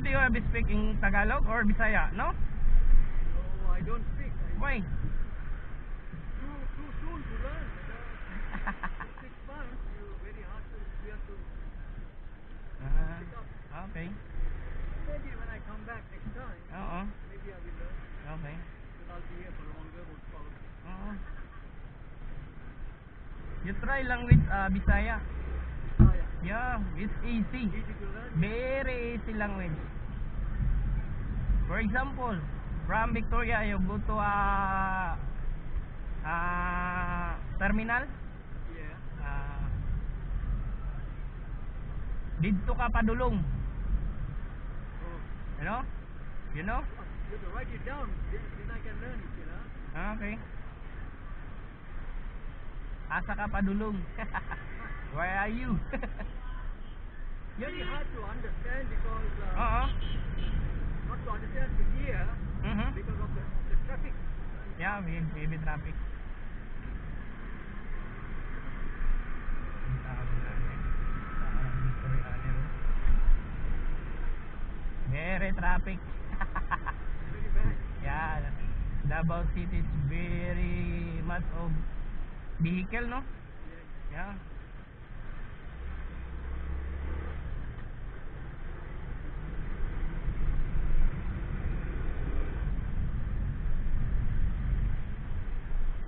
do you have speaking Tagalog or Bisaya? No? No, I don't speak. I Why? too too soon to learn. Know. Six months, you very hard to you have to pick up. Ah, okay. Maybe when I come back next time, Oo. maybe I will learn. Okay. But I'll be here for longer, most probably. Oo. You try language uh, Bisaya. Ah, yeah. Yeah, it's easy. Easy. Very easy language. For example, from Victoria, you go to a uh, terminal. Yeah. Uh, dito ka padulong. Oh. You know? You know? You have to write it down, then, then I can learn it, you know. Ah, Okay. Asa ka padulong. Where are you? Very hard to understand because uh, Oo. not We heavy traffic. Very traffic. Yeah, Davao City is very much of vehicle, no? Yeah. Yeah.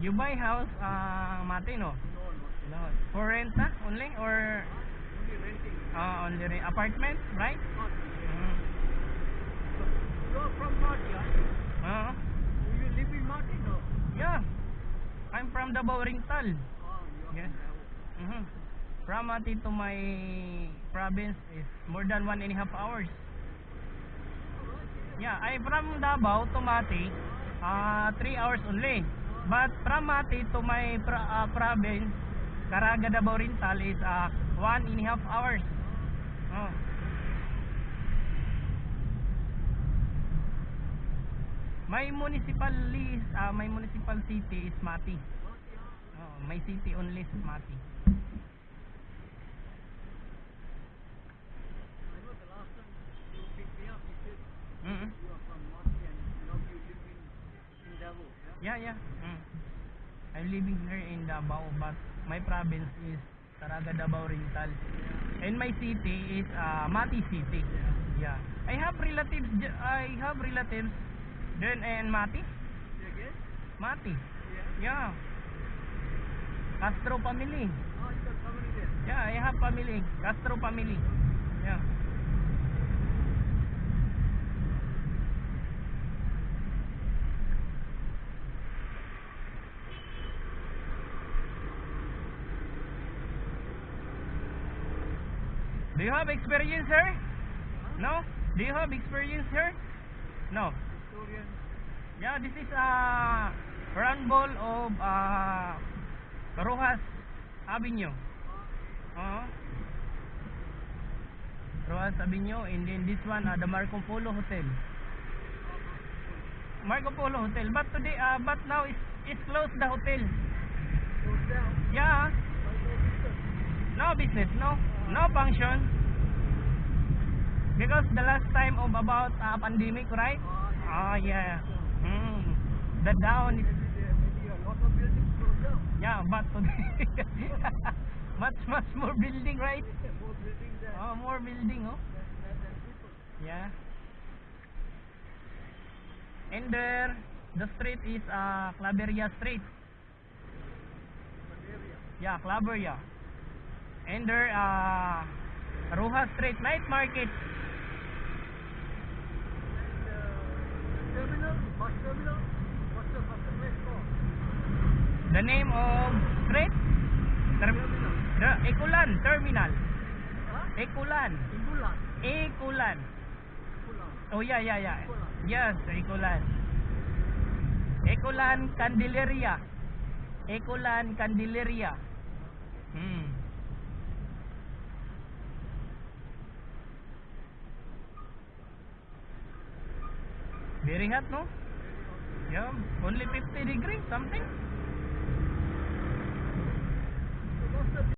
You buy house, uh, Mati, no? No, No, for rent na only or only renting. uh, only re- apartment, right? Mm. You are from Marty, huh? Uh, Do you live in Marty? No. yeah. I'm from Davao Ringtal. Oh, are Yes. from. From Mati to my province is more than one and a half hours. Yeah, I'm from Davao to Mati, uh, three hours only. But from Mati to my pro- uh, province, Caraga Davao Rintal is uh, one and a half hours. Oh. My municipal list, uh, my municipal city is Mati. Oh, my city only is Mati. I know the last time you picked me up, you said Mm-hmm. you are from Marty and now you live in, in Davao, yeah? Yeah. Mm. I'm living here in Davao, but my province is Caraga Davao Rintal. And my city is uh, Mati City. Yeah. I have relatives. I have relatives. Then and Mati. Again? Mati. Yeah. Yeah. Castro family. Oh, you got family there. Yeah, I have family. Castro family. Yeah. Do you have experience here? No? Do you have experience here? No. Victorian. Yeah, this is a run ball of uh, Rojas Avenue. Uh, Rojas Avenue and then this one uh, the Marco Polo Hotel. Marco Polo Hotel. But today uh, but now it's it's closed the hotel. Yeah. No business. No no function. Because the last time of about uh, pandemic, right? Oh yeah. Mm. The down is. Yeah, but today much much more building, right? Oh, more building, oh. Yeah. And there, the street is uh, Claveria Street. Yeah, Claveria. And there, uh, Rojas Street Night Market. And uh, terminal, bus terminal, what's the, what's the place called? The name of street? Term Terminal. the Ekulan Terminal. Huh? Ekulan. Ekulan. Ingulan. Oh yeah, yeah, yeah. Ekulan. Yes, Ekulan. Ekulan Candelaria. Ekulan Candelaria. Hmm. Very hot, no? Yeah, only 50 degrees something.